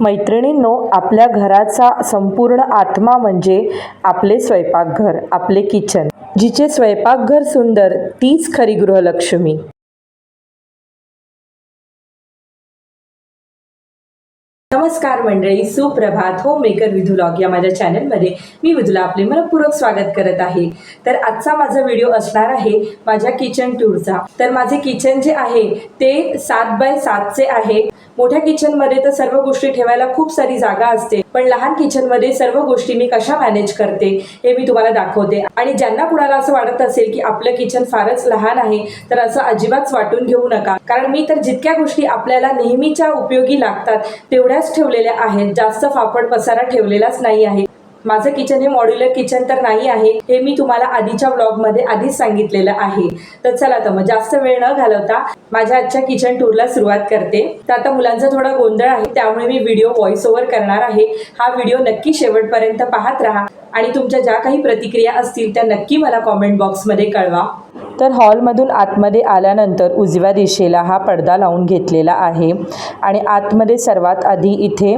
मैत्रिणींनो आपल्या घराचा संपूर्ण आत्मा म्हणजे आपले स्वयंपाकघर आपले किचन. जिचे स्वयंपाकघर सुंदर तीच खरी गृहलक्ष्मी. नमस्कार मंडळी सुप्रभात. होम मेकर विधुलॉग या माझ्या चॅनलमध्ये मी विधुला आपले मनपूर्वक स्वागत करत आहे. तर आजचा माझा व्हिडिओ असणार आहे माझ्या किचन टूरचा तर माझे किचन जे आहे ते सात बाय सातचे आहे. मोठ्या किचनमध्ये तर सर्व गोष्टी ठेवायला खूप सारी जागा असते. पण लहान किचनमध्ये सर्व गोष्टी मी कशा मॅनेज करते हे मी तुम्हाला दाखवते. आणि ज्यांना कुणाला असं वाटत असेल की आपलं किचन फारच लहान आहे तर असं अजिबात वाटून घेऊ नका. कारण मी तर जितक्या गोष्टी आपल्याला नेहमीच्या उपयोगी लागतात तेवढ्याच ठेवलेल्या आहेत. जास्त फापड पसारा ठेवलेलाच नाही आहे. माझं किचन हे मॉड्युलर किचन तर नाही आहे हे मी तुम्हाला आधीच्या ब्लॉगमध्ये आधीच सांगितलेलं आहे. तर चला तर मग जास्त वेळ न घालवता माझ्या आजच्या किचन टूरला सुरुवात करते. तर आता मुलांचा थोडा गोंधळ आहे त्यामुळे मी व्हिडिओ व्हॉइस ओव्हर करणार आहे. हा व्हिडिओ नक्की शेवटपर्यंत पाहत राहा आणि तुमच्या ज्या काही प्रतिक्रिया असतील त्या नक्की मला कॉमेंट बॉक्समध्ये कळवा. तर हॉलमधून आतमध्ये आल्यानंतर उजव्या दिशेला हा पडदा लावून घेतलेला आहे आणि आतमध्ये सर्वात आधी इथे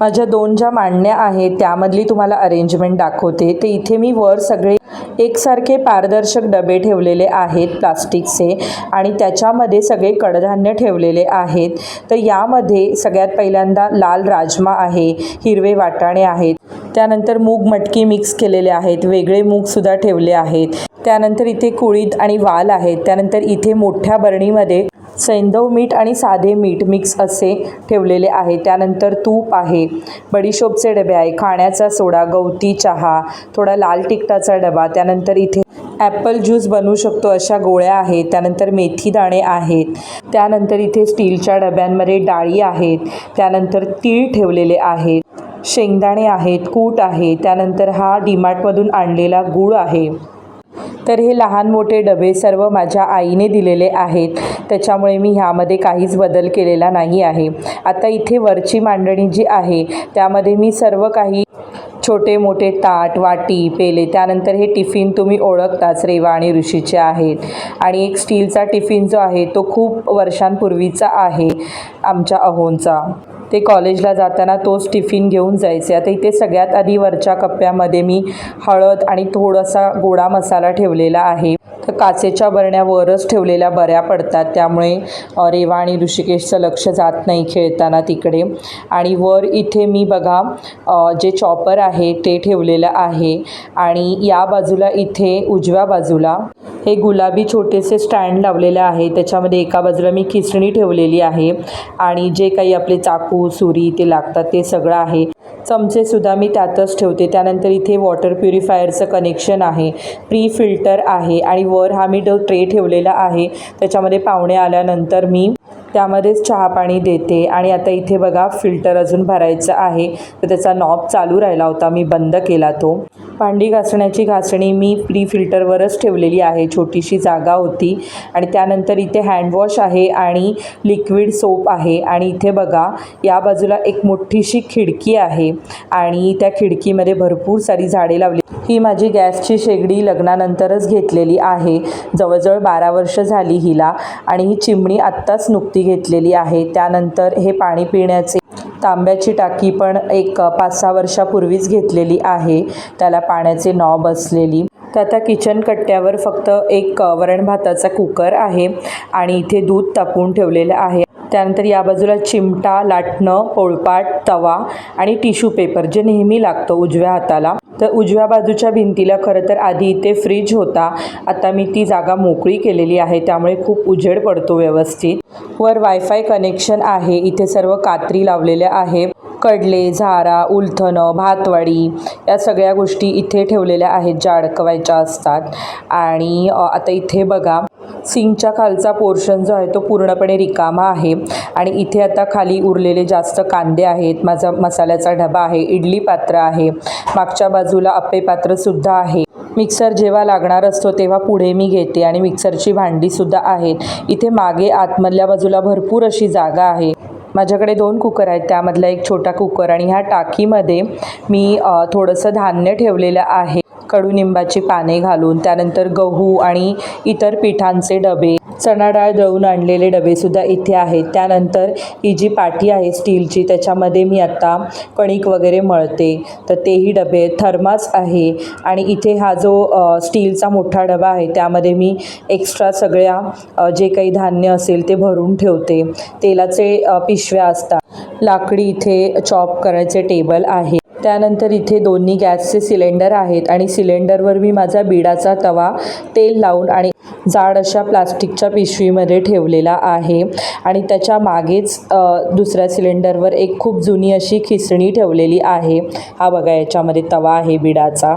माझ्या दोन ज्या मांडण्या आहेत त्यामधली तुम्हाला अरेंजमेंट दाखवते. ते इथे मी वर सगळे एकसारखे पारदर्शक डबे ठेवलेले आहेत प्लास्टिकचे आणि त्याच्यामध्ये सगळे कडधान्य ठेवलेले आहेत. तर यामध्ये सगळ्यात पहिल्यांदा लाल राजमा आहे हिरवे वाटाणे आहेत. त्यानंतर मूग मटकी मिक्स केलेले आहेत वेगळे मूगसुद्धा ठेवले आहेत. त्यानंतर इथे कुळीद आणि वाल आहेत. त्यानंतर इथे मोठ्या बरणीमध्ये सैंधव मीठ आणि साधे मीठ मिक्स असे ठेवलेले आहे. त्यानंतर तूप आहे. बडीशोपचे डबे आहे. खाण्याचा सोडा गवती चहा थोडा लाल तिखटाचा डबा त्यानंतर इथे ॲपल ज्यूस बनवू शकतो अशा गोळ्या आहेत. त्यानंतर मेथी दाणे आहेत. त्यानंतर इथे स्टीलच्या डब्यांमध्ये डाळी आहेत. त्यानंतर तीळ ठेवलेले आहेत. शेंगदाणे आहेत. कूट आहे. त्यानंतर हा डीमार्टमधून आणलेला गूळ आहे. तर हे लहान मोठे डबे सर्व माझ्या आईने दिलेले आहेत. त्याच्यामुळे मी ह्यामध्ये काहीच बदल केलेला नाही आहे. आता इथे वरची मांडणी जी आहे त्यामध्ये मी सर्व काही छोटे मोठे ताट वाटी पेले त्यानंतर हे टिफिन तुम्ही ओळखताच रेवा आणि ऋषीचे आहेत. आणि एक स्टीलचा टिफिन जो आहे तो खूप वर्षांपूर्वीचा आहे आमच्या अहोंचा. ते कॉलेजला जाताना तोच टिफिन घेऊन जायचे. आता इथे सगळ्यात आधी वरच्या कप्प्यामध्ये मी हळद आणि थोडासा गोडा मसाला ठेवलेला आहे. तर काचेच्या बरण्या वरच ठेवलेल्या बऱ्या पडतात. त्यामुळे रेवा आणि ऋषिकेशचं लक्ष जात नाही खेळताना तिकडे. आणि वर इथे मी बघा जे चॉपर आहे ते ठेवलेलं आहे. आणि या बाजूला इथे उजव्या बाजूला हे गुलाबी छोटेसे स्टँड लावलेले आहे. त्याच्यामध्ये एका बाजूला मी खिसणी ठेवलेली आहे. आणि जे काही आपले चाकू सुरी ते लागतात ते सगळं आहे. चमचेसुद्धा मी त्यातच ठेवते. त्यानंतर इथे वॉटर प्युरिफायरचं कनेक्शन आहे. प्री फिल्टर आहे आणि वर हा मी ड ट्रे ठेवलेला आहे त्याच्यामध्ये पाहुणे आल्यानंतर मी त्यामध्येच चहा पाणी देते. आणि आता इथे बघा फिल्टर अजून भरायचं आहे. तर त्याचा नॉब चालू राहिला होता मी बंद केला तो. भांडी घासण्याची घासणी मी प्री फिल्टरवरच ठेवलेली आहे. छोटीशी जागा होती आणि त्यानंतर इथे हँडवॉश आहे आणि लिक्विड सोप आहे. आणि इथे बघा या बाजूला एक मोठीशी खिडकी आहे आणि त्या खिडकीमध्ये भरपूर सारी झाडे लावली. ही माझी गॅसची शेगडी लग्नानंतरच घेतलेली आहे. जवळजवळ बारा वर्ष झाली हिला आणि ही चिमणी आत्ताच नुकती घेतलेली आहे. त्यानंतर हे पाणी पिण्याचे तांब्याची टाकी पण एक पाच सहा वर्षापूर्वीच घेतलेली आहे. त्याला पाण्याचे नॉब असलेली. तर आता किचन कट्ट्यावर फक्त एक वरण भाताचा कुकर आहे आणि इथे दूध तापवून ठेवलेलं आहे. त्यानंतर या बाजूला चिमटा लाटणं पोळपाट तवा आणि टिश्यू पेपर जे नेहमी लागतं उजव्या हाताला. तर उजव्या बाजूच्या भिंतीला खरं तर आधी इथे फ्रीज होता. आता मी ती जागा मोकळी केलेली आहे त्यामुळे खूप उजेड पडतो व्यवस्थित. वर वायफाय कनेक्शन आहे इथे सर्व कात्री लावलेल्या आहे कडले झारा उलथनं भातवाडी या सगळ्या गोष्टी इथे ठेवलेल्या आहेत ज्या अडकवायच्या असतात. आणि आता इथे बघा सिंगच्या खालचा पोर्शन जो आहे तो पूर्णपणे रिकामा आहे. आणि इथे आता खाली उरलेले जास्त कांदे आहेत. माझा मसाल्याचा डबा आहे. इडली पात्र आहे. मागच्या बाजूला अप्पे पात्रसुद्धा आहे. मिक्सर जेव्हा लागणार असतो तेव्हा पुढे मी घेते आणि मिक्सरची भांडीसुद्धा आहेत. इथे मागे आतमधल्या बाजूला भरपूर अशी जागा आहे. माझ्याकडे दोन कुकर आहेत. त्यामधला एक छोटा कुकर आणि ह्या टाकीमध्ये मी थोडंसं धान्य ठेवलेलं आहे. कडुनिंबाची पाने घालून त्यानंतर गहू आणि इतर पिठांचे डबे चणा डाळ दळून आणलेले डबेसुद्धा इथे आहेत. त्यानंतर ही जी पाठी आहे स्टीलची त्याच्यामध्ये मी आत्ता कणिक वगैरे मळते. तर तेही डबे थर्मास आहे. आणि इथे हा जो स्टीलचा मोठा डबा आहे त्यामध्ये मी एक्स्ट्रा सगळ्या जे काही धान्य असेल ते भरून ठेवते. तेलाचे पिशव्या असतात. लाकडी इथे चॉप करायचे टेबल आहे. त्यानंतर इथे दोन्ही गॅसचे सिलेंडर आहेत आणि सिलेंडरवर मी माझा बिडाचा तवा तेल लावून आणि जाड अशा प्लास्टिकच्या पिशवीमध्ये ठेवलेला आहे. आणि त्याच्या मागेच दुसऱ्या सिलेंडरवर एक खूप जुनी अशी खिसणी ठेवलेली आहे. हा बघा याच्यामध्ये तवा आहे बिडाचा.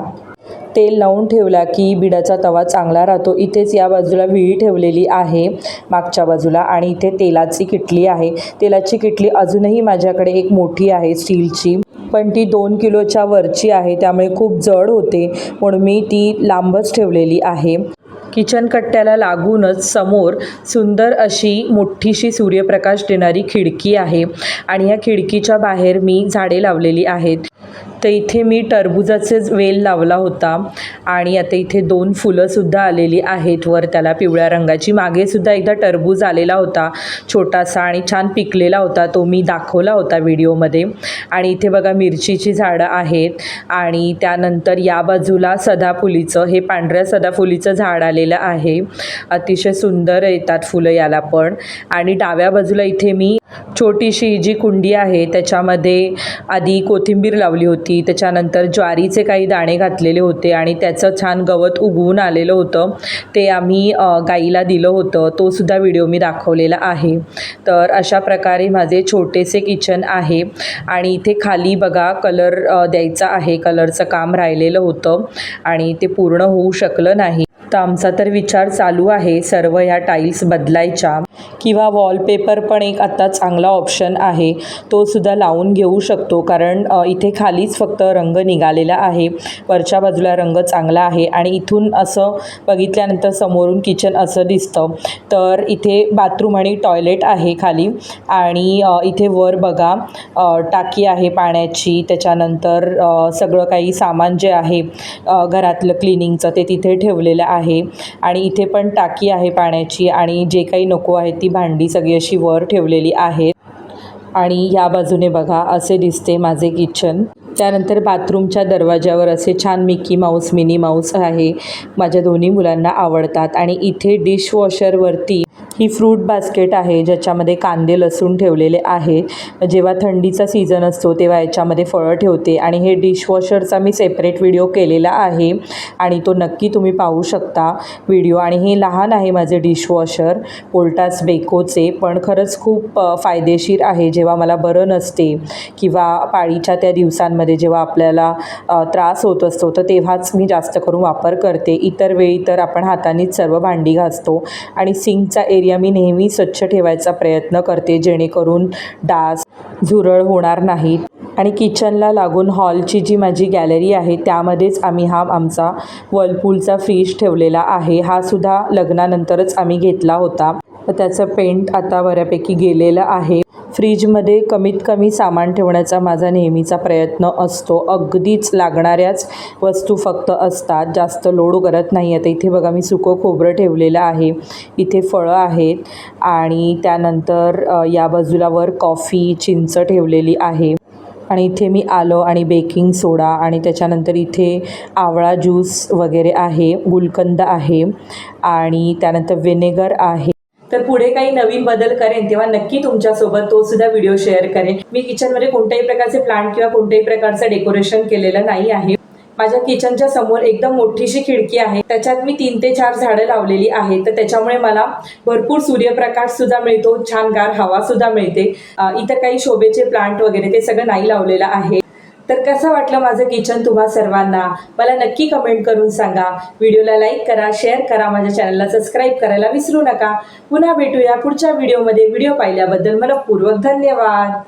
तेल लावून ठेवला की बिडाचा तवा चांगला राहतो. इथेच या बाजूला विळी ठेवलेली आहे मागच्या बाजूला. आणि इथे तेलाची किटली आहे. तेलाची किटली अजूनही माझ्याकडे एक मोठी आहे स्टीलची. पण ती दोन किलोच्या वरची आहे त्यामुळे खूप जड होते म्हणून मी ती लांबच ठेवलेली आहे. किचन कट्ट्याला लागूनच समोर सुंदर अशी मोठीशी सूर्यप्रकाश देणारी खिडकी आहे आणि या खिडकीच्या बाहेर मी झाडे लावलेली आहेत. तर इथे मी टरबुजाचेच वेल लावला होता. आणि आता इथे दोन फुलंसुद्धा आलेली आहेत. वर त्याला पिवळ्या रंगाची मागेसुद्धा एकदा टरबूज आलेला होता. छोटासा आणि छान पिकलेला होता. तो मी दाखवला होता व्हिडिओमध्ये. आणि इथे बघा मिरचीची झाडं आहेत. आणि त्यानंतर या बाजूला सदाफुलीचं हे पांढऱ्या सदाफुलीचं झाड आलेलं आहे. अतिशय सुंदर येतात फुलं याला पण. आणि डाव्या बाजूला इथे मी छोटीशी जी कुंडी आहे त्याच्यामध्ये आधी कोथिंबीर लावली होती. त्याच्यानंतर ज्वारीचे काही दाणे घातलेले होते आणि त्याचं छान गवत उगवून आलेलं होतं. ते आम्ही गाईला दिलं होतं. तो सुद्धा व्हिडिओ मी दाखवलेला आहे. तर अशा प्रकारे माझे छोटेसे किचन आहे आणि इथे खाली बघा कलर द्यायचा आहे. कलरचं काम राहिलेलं होतं आणि ते पूर्ण होऊ शकलं नाही. तर आमचा तर विचार चालू आहे सर्व ह्या टाईल्स बदलायच्या. किंवा वॉलपेपर पण एक आता चांगला ऑप्शन आहे. तो सुद्धा लावून घेऊ शकतो कारण इथे खालीच फक्त रंग निघालेला आहे. वरच्या बाजूला रंग चांगला आहे आणि इथून असं बघितल्यानंतर समोरून किचन असं दिसतं. तर इथे बाथरूम आणि टॉयलेट आहे खाली. आणि इथे वर बघा टाकी आहे पाण्याची. त्याच्यानंतर सगळं काही सामान जे आहे घरातलं क्लिनिंगचं ते तिथे ठेवलेलं आहे. आहे. आणि इथे पण टाकी आहे पाण्याची आणि जे काही नको आहे ती भांडी सगळी अशी वर ठेवलेली आहेत. आणि या बाजूने बघा असे दिसते माझे किचन त्यानंतर बाथरूमच्या दरवाज्यावर असे छान मिकी माऊस मिनी माऊस आहे. माझ्या दोन्ही मुलांना आवडतात. आणि इथे डिशवॉशरवरती ही फ्रूट बास्केट आहे ज्याच्यामध्ये कांदे लसूण ठेवलेले आहे जेव्हा थंडीचा सीझन असतो तेव्हा याच्यामध्ये फळं ठेवते. आणि हे डिशवॉशरचा मी सेपरेट व्हिडिओ केलेला आहे आणि तो नक्की तुम्ही पाहू शकता व्हिडिओ आणि हे लहान आहे माझे डिशवॉशर पोल्टास बेकोचे. पण खरंच खूप फायदेशीर आहे. जेव्हा मला बरं नसते किंवा पाळीच्या त्या दिवसांमध्ये जेव्हा आपल्याला त्रास होत असतो तर तेव्हाच मी जास्त करून वापर करते. इतर वेळी तर आपण हातानेच सर्व भांडी घासतो. आणि सिंकचा एरिया मी नेहमी स्वच्छ ठेवायचा प्रयत्न करते जेणेकरून डास झुरळ होणार नाहीत आणि किचनला लागून हॉलची जी माझी गॅलरी आहे त्यामध्येच आम्ही हा आमचा वर्लपूलचा फ्रीज ठेवलेला आहे. हा सुद्धा लग्नानंतरच आम्ही घेतला होता. तर त्याचं पेंट आता बऱ्यापैकी गेलेलं आहे. फ्रीजमध्ये कमीत कमी सामान ठेवण्याचा माझा नेहमीचा प्रयत्न असतो. अगदीच लागणाऱ्याच वस्तू फक्त असतात. जास्त लोड करत नाही आता इथे बघा मी सुकं खोबरं ठेवलेलं आहे. इथे फळं आहेत आणि त्यानंतर या बाजूला वर कॉफी चिंच ठेवलेली आहे. आणि इथे मी आलं आणि बेकिंग सोडा आणि त्याच्यानंतर इथे आवळा ज्यूस वगैरे आहे. गुलकंद आहे आणि त्यानंतर व्हिनेगर आहे. तर पुढे काही नवीन बदल करेन तेव्हा नक्की तुमच्यासोबत तो सुद्धा व्हिडिओ शेअर करेन. मी किचनमध्ये कोणत्याही प्रकारचे प्लांट किंवा कोणत्याही प्रकारचं डेकोरेशन केलेलं नाही आहे. माझ्या किचनच्या समोर एकदम मोठीशी खिडकी आहे. त्याच्यात मी तीन ते चार झाडं लावलेली आहेत. तर त्याच्यामुळे मला भरपूर सूर्यप्रकाश सुद्धा मिळतो छान गार हवा सुद्धा मिळते. इतर काही शोभेचे प्लांट वगैरे ते सगळं नाही लावलेलं आहे. तर कसं वाटलं माझं किचन तुम्हा सर्वांना? मला नक्की कमेंट करून सांगा. व्हिडिओला लाईक करा शेअर करा माझ्या चॅनलला सबस्क्राईब करायला विसरू नका. पुन्हा भेटूया पुढच्या व्हिडिओमध्ये व्हिडिओ पाहिल्याबद्दल मनपूर्वक धन्यवाद.